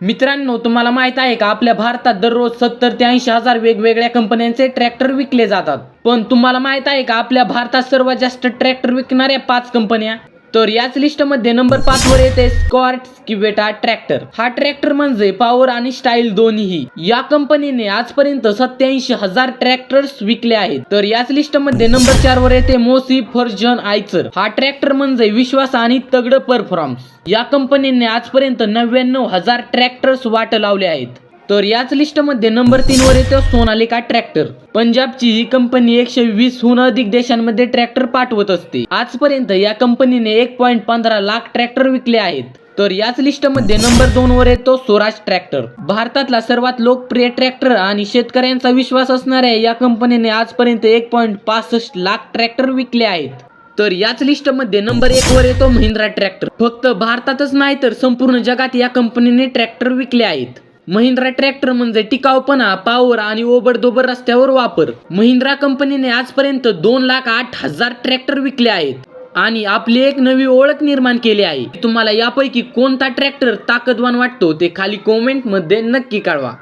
मित्रांनो तुम्हाला माहीत आहे का आपल्या भारतात दररोज सत्तर ते ऐंशी हजार वेगवेगळ्या कंपन्यांचे ट्रॅक्टर विकले जातात. पण तुम्हाला माहीत आहे का आपल्या भारतात सर्वात जास्त ट्रॅक्टर विकणाऱ्या पाच कंपन्या? तर याच लिस्टमध्ये नंबर पाच वर येते स्कॉर्ट किवेटा ट्रॅक्टर. हा ट्रॅक्टर म्हणजे पॉवर आणि स्टाईल दोन्हीही. या कंपनीने आजपर्यंत सत्याऐंशी हजार ट्रॅक्टर्स विकले आहेत. तर याच लिस्टमध्ये नंबर चार वर येते मोसी फर्जन आयचर. हा ट्रॅक्टर म्हणजे विश्वास आणि तगड परफॉर्मन्स या कंपनीने आजपर्यंत नव्याण्णव हजार ट्रॅक्टर्स वाट लावले आहेत. तर याच लिस्टमध्ये नंबर तीनवर येतं येतो सोनालिका ट्रॅक्टर. पंजाबची ही कंपनी एकशे वीसहून अधिक देशांमध्ये ट्रॅक्टर पाठवत असते. आजपर्यंत या कंपनीने एक पॉईंट पंधरा लाख ट्रॅक्टर विकले आहेत. तर याच लिस्टमध्ये नंबर दोन वर येतो स्वराज ट्रॅक्टर. भारतातला सर्वात लोकप्रिय ट्रॅक्टर आणि शेतकऱ्यांचा विश्वास असणाऱ्या या कंपनीने आजपर्यंत एक पॉईंट पासष्ट लाख ट्रॅक्टर विकले आहेत. तर याच लिस्टमध्ये नंबर एक वर येतो महिंद्रा ट्रॅक्टर. फक्त भारतातच नाही तर संपूर्ण जगात या कंपनीने ट्रॅक्टर विकले आहेत. महिंद्रा ट्रॅक्टर म्हणजे टिकाऊपणा पावर आणि ओबडधोबर रस्त्यावर वापर. महिंद्रा कंपनीने आजपर्यंत दोन लाख आठ हजार ट्रॅक्टर विकले आहेत आणि आपली एक नवी ओळख निर्माण केली आहे. तुम्हाला यापैकी कोणता ट्रॅक्टर ताकदवान वाटतो ते खाली कॉमेंटमध्ये नक्की कळवा.